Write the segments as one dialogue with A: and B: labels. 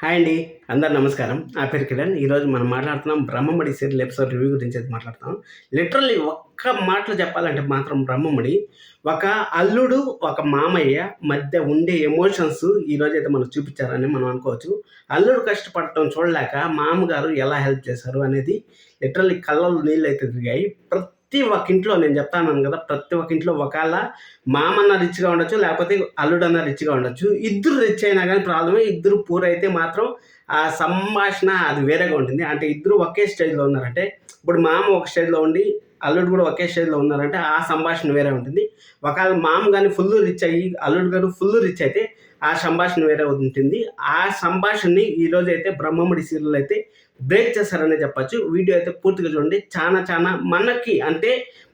A: Hi అండి అందరు నమస్కారం. నా పేరు కిరణ్. ఈరోజు మనం మాట్లాడుతున్నాం బ్రహ్మముడి సీరియల్ ఎపిసోడ్ రివ్యూ గురించి అయితే మాట్లాడుతాం లిటరల్లీ ఒక్క మాటలు చెప్పాలంటే మాత్రం బ్రహ్మముడి. ఒక అల్లుడు ఒక మామయ్య మధ్య ఉండే ఎమోషన్స్ ఈరోజు అయితే మనం చూపించారని మనం అనుకోవచ్చు. అల్లుడు కష్టపడటం చూడలేక మామగారు ఎలా హెల్ప్ చేశారు అనేది లిటరల్లీ కళ్ళలో నీళ్ళు అయితే తిరిగాయి. ప్రతి ప్రతి ఒక్క ఇంట్లో నేను చెప్తాను కదా ప్రతి ఒక్క ఇంట్లో ఒకవేళ మామన్న రిచ్గా ఉండొచ్చు లేకపోతే అల్లుడన్న రిచ్గా ఉండొచ్చు. ఇద్దరు రిచ్ అయినా కానీ ప్రాబ్లమే ఇద్దరు పూర్ అయితే మాత్రం ఆ సంభాషణ అది వేరేగా ఉంటుంది. అంటే ఇద్దరు ఒకే స్టేజ్లో ఉన్నారంటే ఇప్పుడు మామ ఒక స్టేజ్లో ఉండి అల్లుడు కూడా ఒకే స్టేజ్లో ఉన్నారంటే ఆ సంభాషణ వేరే ఉంటుంది. ఒకవేళ మామ కానీ ఫుల్ రిచ్ అయ్యి అల్లుడు గారు ఫుల్ రిచ్ అయితే ఆ సంభాషణ వేరే ఉంటుంది. ఆ సంభాషణని ఈరోజు అయితే బ్రహ్మముడి సీరియల్ అయితే బ్రేక్ చేశారనే చెప్పచ్చు. వీడియో అయితే పూర్తిగా చూడండి. చాలా చాలా మనకి అంటే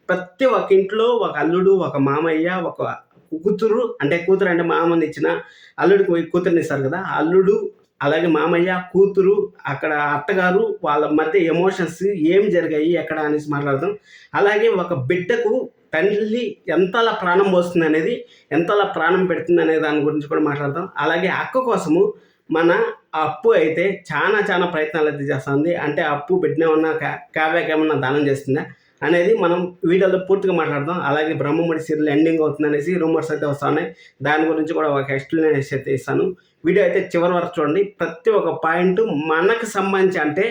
A: ప్రతి ఒక్క ఇంట్లో ఒక అల్లుడు ఒక మామయ్య ఒక కూతురు అంటే కూతురు అంటే మామని ఇచ్చిన అల్లుడికి పోయి కూతురుని ఇస్తారు కదా. అల్లుడు అలాగే మామయ్య కూతురు అక్కడ అత్తగారు వాళ్ళ మధ్య ఎమోషన్స్ ఏం జరిగాయి ఎక్కడ అనేసి మాట్లాడదాం. అలాగే ఒక బిడ్డకు తండ్రి ఎంతలా ప్రాణం పోస్తుంది అనేది ఎంతలా ప్రాణం పెడుతుంది అనే దాని గురించి కూడా మాట్లాడదాం. అలాగే అక్క కోసము మన అప్పు అయితే చాలా చాలా ప్రయత్నాలు అయితే చేస్తుంది. అంటే అప్పు పెట్టినేమన్నా క్యాబ్యాక్ ఏమన్నా దానం చేస్తుందా? అనేది మనం వీడియోలో పూర్తిగా మాట్లాడదాం. అలాగే బ్రహ్మముడి సీరియల్ ఎండింగ్ అవుతుంది అనేసి రూమర్స్ అయితే వస్తున్నాయి దాని గురించి కూడా ఒక ఎక్స్ప్లెనేషన్ అయితే ఇస్తాను. వీడియో అయితే చివరి వరకు చూడండి. ప్రతి ఒక్క పాయింట్ మనకు సంబంధించి అంటే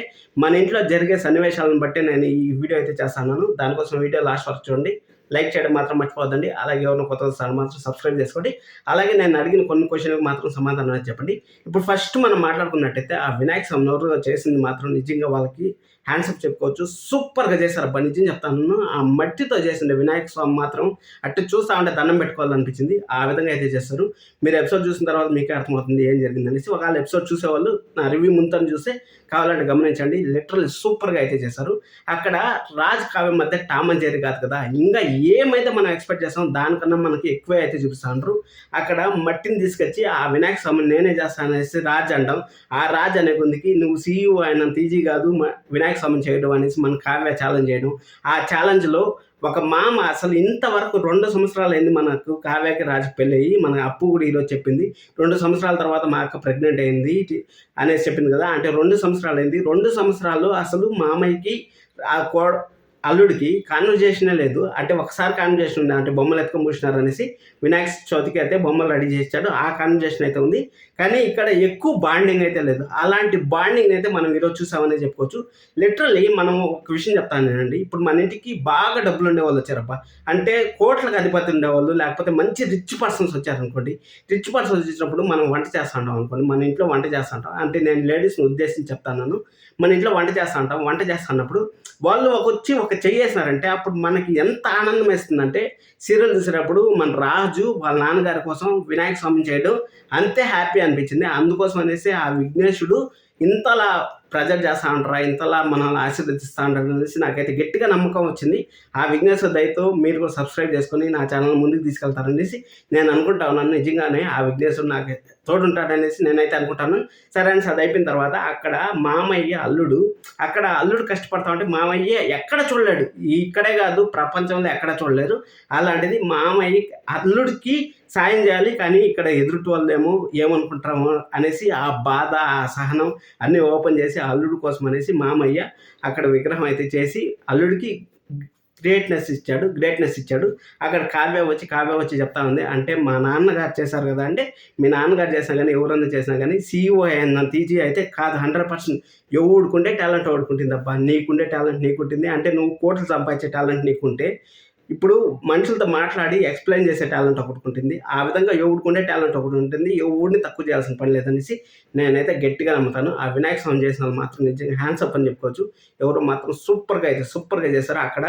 A: మన ఇంట్లో జరిగే సన్నివేశాలను బట్టి నేను ఈ వీడియో అయితే చేస్తాను. దానికోసం వీడియో లాస్ట్ వరకు చూడండి. లైక్ చేయడం మాత్రం మర్చిపోవద్దండి. అలాగే ఎవరైనా కొత్త ఛానల్ మాత్రం సబ్స్క్రైబ్ చేసుకోండి. అలాగే నేను అడిగిన కొన్ని క్వశ్చన్లకు మాత్రం సమాధానం చెప్పండి. ఇప్పుడు ఫస్ట్ మనం మాట్లాడుకున్నట్టయితే ఆ వినాయక స్వామి ఎవరు చేసింది మాత్రం నిజంగా వాళ్ళకి హ్యాండ్సప్ చెప్పుకోవచ్చు. సూపర్గా చేశారు అబ్బా నిజం చెప్తాను. ఆ మట్టితో చేసిన వినాయక స్వామి మాత్రం అట్టు చూస్తా ఉంటే దండం పెట్టుకోవాలనిపించింది. ఆ విధంగా అయితే చేస్తారు మీరు ఎపిసోడ్ చూసిన తర్వాత మీకే అర్థమవుతుంది ఏం జరిగింది అనేసి. ఒకవేళ ఎపిసోడ్ చూసేవాళ్ళు నా రివ్యూ ముంతని చూస్తే కావాలంటే గమనించండి. లిటరల్ సూపర్గా అయితే చేశారు. అక్కడ రాజ్ కావ్య మధ్య టామ్ అండ్ కాదు కదా ఇంకా ఏమైతే మనం ఎక్స్పెక్ట్ చేస్తాం దానికన్నా మనకి ఎక్కువ అయితే చూపిస్తాండ్రు. అక్కడ మట్టిని తీసుకొచ్చి ఆ వినాయక స్వామిని నేనే చేస్తాను అనేసి రాజ్ అంటాం. ఆ రాజ్ అనే కొందికి నువ్వు సీఈఓ అయినంత తీజీ కాదు వినాయక స్వామిని చేయడం అనేసి మన కావ్య ఛాలెంజ్ చేయడం. ఆ ఛాలెంజ్లో ఒక మామ అసలు ఇంతవరకు రెండు సంవత్సరాలు అయింది మనకు కావ్యకి రాజు పెళ్ళి అయ్యి మన అప్పు కూడా ఈరోజు చెప్పింది. రెండు సంవత్సరాల తర్వాత మా అక్క ప్రెగ్నెంట్ అయింది అనేసి చెప్పింది కదా. అంటే రెండు సంవత్సరాలు అయింది. రెండు సంవత్సరాలు అసలు మామయ్యకి ఆ కో అల్లుడికి కాన్వర్జేషనే లేదు. అంటే ఒకసారి కాన్వర్జేషన్ ఉంది. అంటే బొమ్మలు ఎత్తుకొని అనేసి వినాయక చవితికి అయితే బొమ్మలు రెడీ చేశాడు. ఆ కాన్వర్జేషన్ అయితే ఉంది. కానీ ఇక్కడ ఎక్కువ బాండింగ్ అయితే లేదు. అలాంటి బాండింగ్ అయితే మనం ఈరోజు చూసామనే చెప్పుకోవచ్చు. లిటరల్లీ మనం ఒక విషయం చెప్తాను నేనండి. ఇప్పుడు మన ఇంటికి బాగా డబ్బులు ఉండేవాళ్ళు వచ్చారబ్బా. అంటే కోట్లకు అధిపతి ఉండేవాళ్ళు లేకపోతే మంచి రిచ్ పర్సన్స్ వచ్చారనుకోండి. రిచ్ పర్సన్స్ వచ్చినప్పుడు మనం వంట చేస్తా ఉంటాం అనుకోండి. మన ఇంట్లో వంట చేస్తా ఉంటాం. అంటే నేను లేడీస్ని ఉద్దేశించి చెప్తాను. మన ఇంట్లో వంట చేస్తా ఉంటాం. వంట చేస్తున్నప్పుడు వాళ్ళు ఒక వచ్చి ఒక చెయ్యేసినారంటే అప్పుడు మనకి ఎంత ఆనందం వేస్తుందంటే సీరియల్ చూసేటప్పుడు మన రాజు వాళ్ళ నాన్నగారి కోసం వినాయక స్వామిని చేయడం అంతే హ్యాపీ అనిపించింది. అందుకోసం అనేసి ఆ విఘ్నేశుడు ఇంతలా ప్రజలు చేస్తా ఉంటారా ఇంతలా మనల్ని ఆశీర్వదిస్తూ ఉంటారు అనేసి నాకైతే గట్టిగా నమ్మకం వచ్చింది. ఆ విఘ్నేశ్వర దయతో మీరు కూడా సబ్స్క్రైబ్ చేసుకొని నా ఛానల్ ముందుకు తీసుకెళ్తారనేసి నేను అనుకుంటా ఉన్నాను. నిజంగానే ఆ విఘ్నేశ్వరుడు నాకు తోడుంటాడనేసి నేనైతే అనుకుంటాను. సరే అని అది అయిపోయిన తర్వాత అక్కడ మామయ్య అల్లుడు అక్కడ అల్లుడు కష్టపడతా ఉంటే మామయ్య ఎక్కడ చూడలేడు. ఇక్కడే కాదు ప్రపంచంలో ఎక్కడ చూడలేరు. అలాంటిది మామయ్య అల్లుడికి సాయం చేయాలి కానీ ఇక్కడ ఎదుటి వాళ్ళేమో ఏమనుకుంటామో అనేసి ఆ బాధ ఆ సహనం అన్నీ ఓపెన్ చేసి అల్లుడు కోసం అనేసి మామయ్య అక్కడ విగ్రహం అయితే చేసి అల్లుడికి గ్రేట్నెస్ ఇచ్చాడు గ్రేట్నెస్ ఇచ్చాడు. అక్కడ కావ్య వచ్చి కావ్య వచ్చి చెప్తా ఉంది. అంటే మా నాన్నగారు చేశారు కదా అంటే మీ నాన్నగారు చేసినా కానీ ఎవరన్నా చేసినా కానీ సీఈఓ అయిన తీజీ అయితే కాదు హండ్రెడ్ పర్సెంట్ ఎవడుకుంటే టాలెంట్ ఓడుకుంటుంది అబ్బా. నీకుండే టాలెంట్ నీకుంటుంది. అంటే నువ్వు కోట్లు సంపాదించే టాలెంట్ నీకుంటే ఇప్పుడు మనుషులతో మాట్లాడి ఎక్స్ప్లెయిన్ చేసే టాలెంట్ ఒకటి ఉంటుంది. ఆ విధంగా ఎవడుకుండే టాలెంట్ ఒకటి ఉంటుంది. ఎవడిని తక్కువ చేయాల్సిన పని లేదనేసి నేనైతే గట్టిగా నమ్ముతాను. ఆ వినాయక స్వామి చేసిన వాళ్ళు మాత్రం నిజంగా హ్యాండ్స్ అప్ అని చెప్పుకోవచ్చు. ఎవరు మాత్రం సూపర్గా అయితే సూపర్గా చేశారు అక్కడ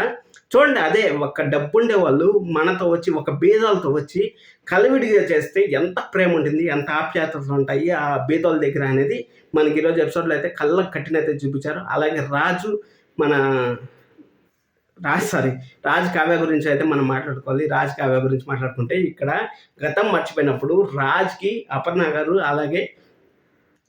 A: చూడండి అదే ఒక డబ్బుండే వాళ్ళు మనతో వచ్చి ఒక బీదాలతో వచ్చి కలివిడిగా చేస్తే ఎంత ప్రేమ ఉంటుంది ఎంత ఆప్యాయతలు ఉంటాయి ఆ బీదాల దగ్గర అనేది మనకి ఈరోజు ఎపిసోడ్లో అయితే కళ్ళకు కట్టినైతే చూపించారు. అలాగే రాజు మన రాజ్ సారీ రాజ్ కావ్య గురించి అయితే మనం మాట్లాడుకోవాలి. రాజ్ కావ్య గురించి మాట్లాడుకుంటే ఇక్కడ గతం మర్చిపోయినప్పుడు రాజ్కి అపర్ణ గారు అలాగే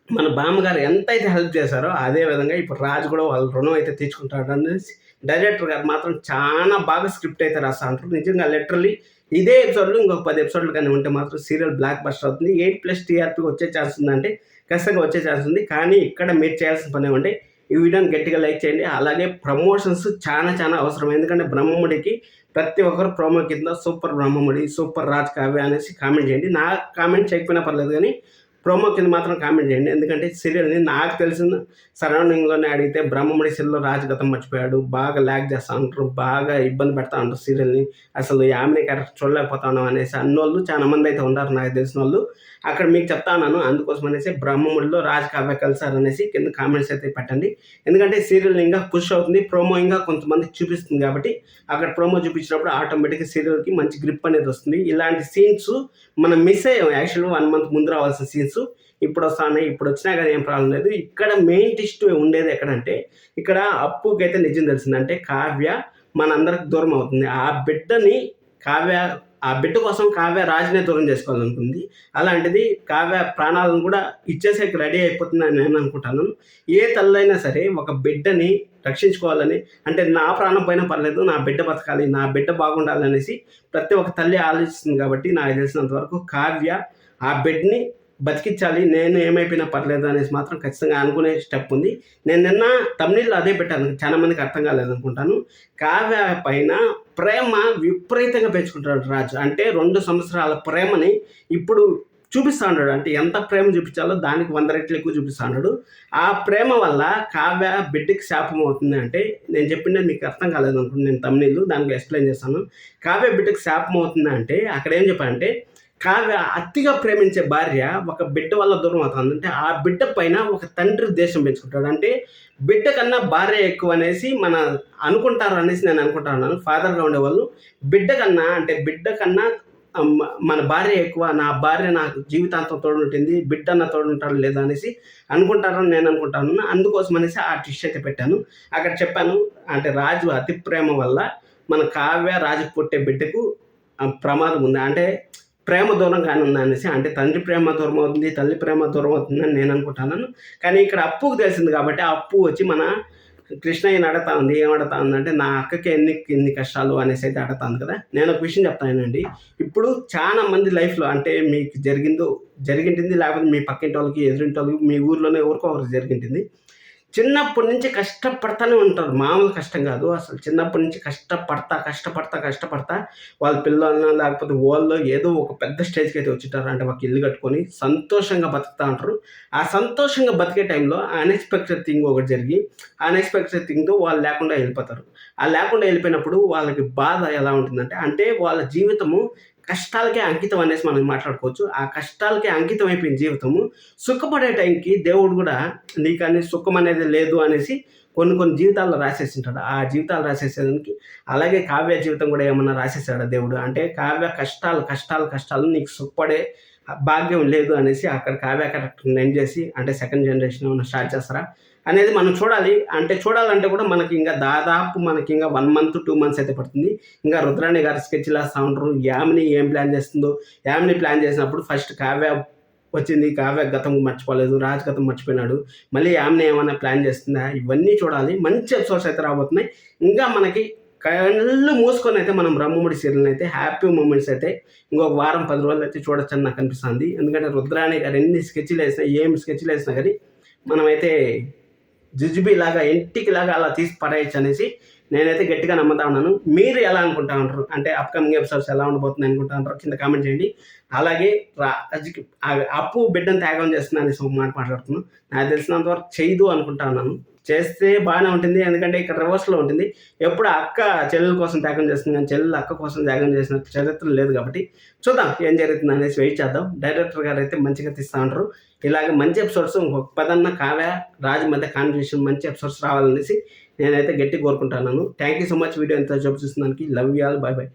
A: మన బామ్మగారు ఎంత అయితే హెల్ప్ చేశారో అదే విధంగా ఇప్పుడు రాజు కూడా వాళ్ళ రుణం అయితే తీర్చుకుంటాడు అనేసి డైరెక్టర్ గారు మాత్రం చాలా బాగా స్క్రిప్ట్ అయితే రాస్తా అంటారు నిజంగా లిటరలీ ఇదే ఎపిసోడ్లో ఇంకొక పది ఎపిసోడ్లు కానీ ఉంటే మాత్రం సీరియల్ బ్లాక్ బస్టర్ అవుతుంది. ఎయిట్ ప్లస్ టీఆర్పీ వచ్చే ఛాన్స్ ఉందంటే ఖచ్చితంగా వచ్చే ఛాన్స్ ఉంది. కానీ ఇక్కడ మీరు చేయాల్సిన పని ఏమంటే ఈ వీడియోని గట్టిగా లైక్ చేయండి. అలాగే ప్రమోషన్స్ చాలా చాలా అవసరం. ఎందుకంటే బ్రహ్మముడికి ప్రతి ఒక్కరు ప్రోమో కింద సూపర్ బ్రహ్మముడి సూపర్ రాజ్ కావ్య అనేసి కామెంట్ చేయండి. నా కామెంట్ చేయకపోయినా పర్లేదు కానీ ప్రోమో కింద మాత్రం కామెంట్ చేయండి. ఎందుకంటే సీరియల్ని నాకు తెలిసిన సరౌండింగ్లోనే అడిగితే బ్రహ్మముడి సీరియల్లో రాజగతం మర్చిపోయాడు. బాగా ల్యాక్ చేస్తూ ఉంటారు. బాగా ఇబ్బంది పెడతా ఉంటారు సీరియల్ని అసలు యామిని క్యారెక్టర్ చూడలేకపోతా ఉన్నాం అనేసి అన్నోళ్ళు చాలా మంది అయితే ఉన్నారు నాకు తెలిసిన వాళ్ళు. అక్కడ మీకు చెప్తా ఉన్నాను. అందుకోసం అనేసి బ్రహ్మముడిలో రాజ్ కావ్య కలిసారు అనేసి కింద కామెంట్స్ అయితే పెట్టండి. ఎందుకంటే సీరియల్ ఇంకా పుష్ అవుతుంది. ప్రోమో ఇంకా కొంతమంది చూపిస్తుంది కాబట్టి అక్కడ ప్రోమో చూపించినప్పుడు ఆటోమేటిక్గా సీరియల్కి మంచి గ్రిప్ అనేది వస్తుంది. ఇలాంటి సీన్స్ మనం మిస్ అయ్యాం. యాక్చువల్గా వన్ మంత్ ముందు రావాల్సిన సీన్స్ ఇప్పుడు వస్తానే ఇప్పుడు వచ్చినా కానీ ఏం ప్రాబ్లం లేదు. ఇక్కడ మెయిన్ టిస్ట్ ఉండేది ఎక్కడంటే ఇక్కడ అప్పుకి అయితే నిజం తెలిసిందంటే కావ్య మనందరికి దూరం అవుతుంది. ఆ బిడ్డని కావ్య ఆ బిడ్డ కోసం కావ్య రాజునే దూరం చేసుకోవాలనుకుంది. అలాంటిది కావ్య ప్రాణాలను కూడా ఇచ్చేసేకి రెడీ అయిపోతుందని నేను అనుకుంటాను. ఏ తల్లైనా సరే ఒక బిడ్డని రక్షించుకోవాలని అంటే నా ప్రాణం పైన పర్లేదు నా బిడ్డ బతకాలి నా బిడ్డ బాగుండాలి అనేసి ప్రతి ఒక్క తల్లి ఆలోచిస్తుంది కాబట్టి నాకు తెలిసినంత వరకు కావ్య ఆ బిడ్డని బతికించాలి నేను ఏమైపోయినా పర్లేదు అనేసి మాత్రం ఖచ్చితంగా అనుకునే స్టెప్ ఉంది. నేను నిన్న తమిళలో అదే పెట్టాను చాలా మందికి అర్థం కాలేదు అనుకుంటాను కావ్య పైన ప్రేమ విపరీతంగా పెంచుకుంటాడు రాజు. అంటే రెండు సంవత్సరాల ప్రేమని ఇప్పుడు చూపిస్తూ ఉన్నాడు. అంటే ఎంత ప్రేమ చూపించాలో దానికి వంద రెట్లు ఎక్కువ చూపిస్తా ఉన్నాడు. ఆ ప్రేమ వల్ల కావ్య బిడ్డకి శాపం అవుతుంది అంటే నేను చెప్పింది మీకు అర్థం కాలేదు అనుకుంటున్నాను నేను తమిళ దానికి ఎక్స్ప్లెయిన్ చేస్తాను. కావ్య బిడ్డకి శాపం అవుతుంది అంటే అక్కడ ఏం చెప్పానంటే కావ్య అతిగా ప్రేమించే భార్య ఒక బిడ్డ వల్ల దూరం అవుతుంది. అంటే ఆ బిడ్డ పైన ఒక తండ్రి దేశం పెంచుకుంటాడు. అంటే బిడ్డ కన్నా భార్య ఎక్కువ అనేసి మన అనుకుంటారు అనేసి నేను అనుకుంటాను. ఫాదర్గా ఉండేవాళ్ళు బిడ్డ కన్నా అంటే బిడ్డ కన్నా మన భార్య ఎక్కువ నా భార్య నాకు జీవితాంతం తోడుంటుంది బిడ్డ నా తోడుంటాడు లేదా అనేసి అనుకుంటారని నేను అనుకుంటాను. అందుకోసం అనేసి ఆ టిష్ అయితే పెట్టాను. అక్కడ చెప్పాను అంటే రాజు అతి ప్రేమ వల్ల మన కావ్య రాజు పుట్టే బిడ్డకు ప్రమాదం ఉంది. అంటే ప్రేమ దూరం కానీ అనేసి అంటే తండ్రి ప్రేమ దూరం అవుతుంది తల్లి ప్రేమ దూరం అవుతుందని నేను అనుకుంటున్నాను. కానీ ఇక్కడ అప్పుకు తెలిసింది కాబట్టి ఆ అప్పు వచ్చి మన కృష్ణయ్యని అడతా ఉంది. ఏం అడతా ఉందంటే నా అక్కకి ఎన్ని ఎన్ని కష్టాలు అనేసి అయితే అడతాను కదా. నేను ఒక విషయం చెప్తానండి ఇప్పుడు చాలా మంది లైఫ్లో అంటే మీకు జరిగిందో జరిగింటుంది లేకపోతే మీ పక్కింటి వాళ్ళకి ఎదురింటి వాళ్ళకి మీ ఊర్లోనే ఎవరికో ఒకరికి జరిగింటుంది. చిన్నప్పటి నుంచి కష్టపడతానే ఉంటారు. మామూలు కష్టం కాదు అసలు. చిన్నప్పటి నుంచి కష్టపడతా కష్టపడతా కష్టపడతా వాళ్ళ పిల్లలను లేకపోతే వాళ్ళు ఏదో ఒక పెద్ద స్టేజ్కి అయితే వచ్చింటారు అంటే ఒక ఇల్లు కట్టుకొని సంతోషంగా బతుకుతూ ఉంటారు. ఆ సంతోషంగా బతికే టైంలో అన్ఎక్స్పెక్టెడ్ థింగ్ ఒకటి జరిగి అన్ఎక్స్పెక్టెడ్ థింగ్తో వాళ్ళు లేకుండా వెళ్ళిపోతారు. ఆ లేకుండా వెళ్ళిపోయినప్పుడు వాళ్ళకి బాధ ఎలా ఉంటుందంటే అంటే వాళ్ళ జీవితము కష్టాలకే అంకితం అనేసి మనం మాట్లాడుకోవచ్చు. ఆ కష్టాలకే అంకితం అయిపోయిన జీవితము సుఖపడే టైంకి దేవుడు కూడా నీకు అనే సుఖం అనేది లేదు అనేసి కొన్ని కొన్ని జీవితాల్లో రాసేసింటాడు. ఆ జీవితాలు రాసేసేదానికి అలాగే కావ్య జీవితం కూడా ఏమన్నా రాసేసాడు దేవుడు? అంటే కావ్య కష్టాలు కష్టాలు కష్టాలు నీకు సుఖపడే భాగ్యం లేదు అనేసి అక్కడ కావ్య కరెక్ట్ ఎండ్ చేసి అంటే సెకండ్ జనరేషన్ స్టార్ట్ చేస్తారా? అనేది మనం చూడాలి. అంటే చూడాలంటే కూడా మనకి ఇంకా దాదాపు మనకి ఇంకా వన్ మంత్ టూ మంత్స్ అయితే పడుతుంది. ఇంకా రుద్రాణి గారు స్కెచ్ లాస్తా ఉంటారు. యామిని ఏం ప్లాన్ చేస్తుందో యామిని ప్లాన్ చేసినప్పుడు ఫస్ట్ కావ్య వచ్చింది. కావ్య గతం మర్చిపోలేదు. రాజ్ గతం మర్చిపోయినాడు. మళ్ళీ యామిని ఏమైనా ప్లాన్ చేస్తుందా? ఇవన్నీ చూడాలి. మంచి ఎపిసోడ్స్ అయితే రాబోతున్నాయి. ఇంకా మనకి కళ్ళు మూసుకొని అయితే మనం బ్రహ్మముడి సీరియల్ని అయితే హ్యాపీ మూమెంట్స్ అయితే ఇంకొక వారం పది రోజులు అయితే చూడొచ్చని నాకు అనిపిస్తుంది. ఎందుకంటే రుద్రాణి గారు ఎన్ని స్కెచ్లు వేసినా ఏం స్కెచ్లు వేసినా కానీ మనమైతే జుజుబి లాగా ఇంటికి లాగా అలా తీసి పడేయచ్చు అనేసి నేనైతే గట్టిగా నమ్ముతా ఉన్నాను. మీరు ఎలా అనుకుంటా ఉంటారు? అంటే అప్కమింగ్ ఎపిసోడ్స్ ఎలా ఉండబోతుంది అనుకుంటా ఉంటారు కింద కామెంట్ చేయండి. అలాగే రాజుకి అప్పు బిడ్డను త్యాగం చేస్తున్నా అనేసి ఒక మాట మాట్లాడుతున్నాను. నాకు తెలిసినంత వరకు చేయదు అనుకుంటా ఉన్నాను. చేస్తే బాగానే ఉంటుంది. ఎందుకంటే ఇక్కడ రివర్స్లో ఉంటుంది. ఎప్పుడు అక్క చెల్లెల కోసం త్యాగం చేస్తుంది కానీ చెల్లెలు అక్క కోసం త్యాగం చేసిన చరిత్ర లేదు కాబట్టి చూద్దాం ఏం జరుగుతుంది అనేసి వెయిట్ చేద్దాం. డైరెక్టర్ గారు అయితే మంచిగా తీస్తూ ఉంటారు. ఇలాగ మంచి ఎపిసోడ్స్ ఒక పదన్న కావ్య రాజు మధ్య కాన్వర్సేషన్ మంచి ఎపిసోడ్స్ రావాలనేసి నేనైతే గట్టి కోరుకుంటున్నాను. Thank you so much video ఎంత జాబ్ దానికి love you all bye bye